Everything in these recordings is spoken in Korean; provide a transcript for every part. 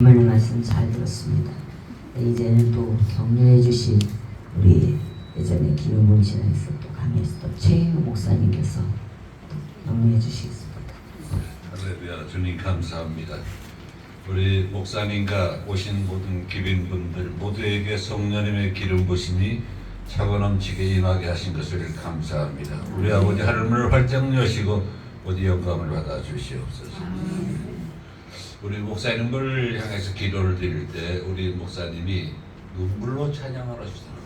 하나님 말씀 잘 들었습니다. 네, 이제는 또 격려해 주신 우리 예전에 기름문 신앙에서 또 강의했었던 최인호 목사님께서 또 격려해 주시겠습니다. 할렐루야 주님 감사합니다. 우리 목사님과 오신 모든 기빈분들 모두에게 성령님의 기름 부심이 차고 넘치게 임하게 하신 것을 감사합니다. 우리 아버지 하늘문을 활짝 여시고 모두 영감을 받아 주시옵소서. 우리 목사님을 향해서 기도를 드릴 때 우리 목사님이 눈물로 찬양을 하시더라고요.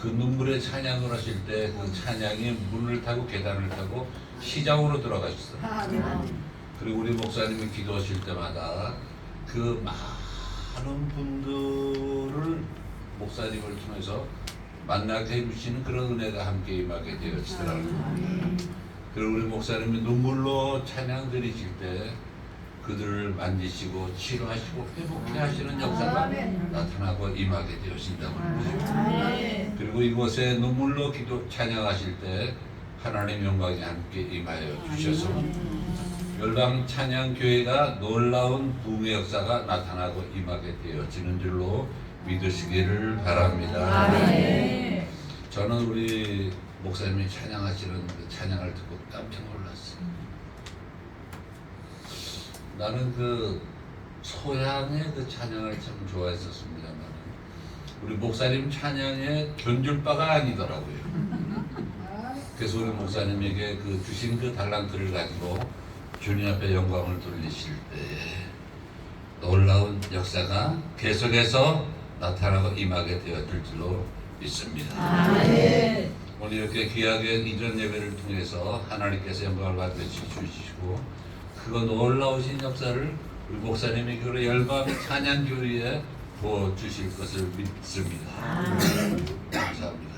그 눈물의 찬양을 하실 때 그 찬양이 문을 타고 계단을 타고 시장으로 들어가셨어요. 그리고 우리 목사님이 기도하실 때마다 그 많은 분들을 목사님을 통해서 만나게 해주시는 그런 은혜가 함께 임하게 되어지더라고요. 그리고 우리 목사님이 눈물로 찬양 드리실 때 그들을 만지시고 치료하시고 회복해 하시는 역사가 나타나고 임하게 되어진다고 그러죠. 그리고 이곳에 눈물로 기도 찬양하실 때 하나님 영광이 함께 임하여 주셔서 열방 찬양 교회가 놀라운 부흥의 역사가 나타나고 임하게 되어지는 줄로 믿으시기를 바랍니다. 저는 우리 목사님이 찬양하시는 그 찬양을 듣고 깜짝 놀랐어요. 나는 그 소양의 그 찬양을 참 좋아했었습니다만 우리 목사님 찬양에 견줄 바가 아니더라고요. 그래서 우리 목사님에게 그 주신 그 달란트를 가지고 주님 앞에 영광을 돌리실 때 놀라운 역사가 계속해서 나타나고 임하게 되어질 줄로 믿습니다. 오늘 이렇게 귀하게 이전 예배를 통해서 하나님께서 영광을 받으시고 그 놀라우신 역사를 우리 목사님이 그로 열방 찬양 교리에 부어 주실 것을 믿습니다. 아. 감사합니다.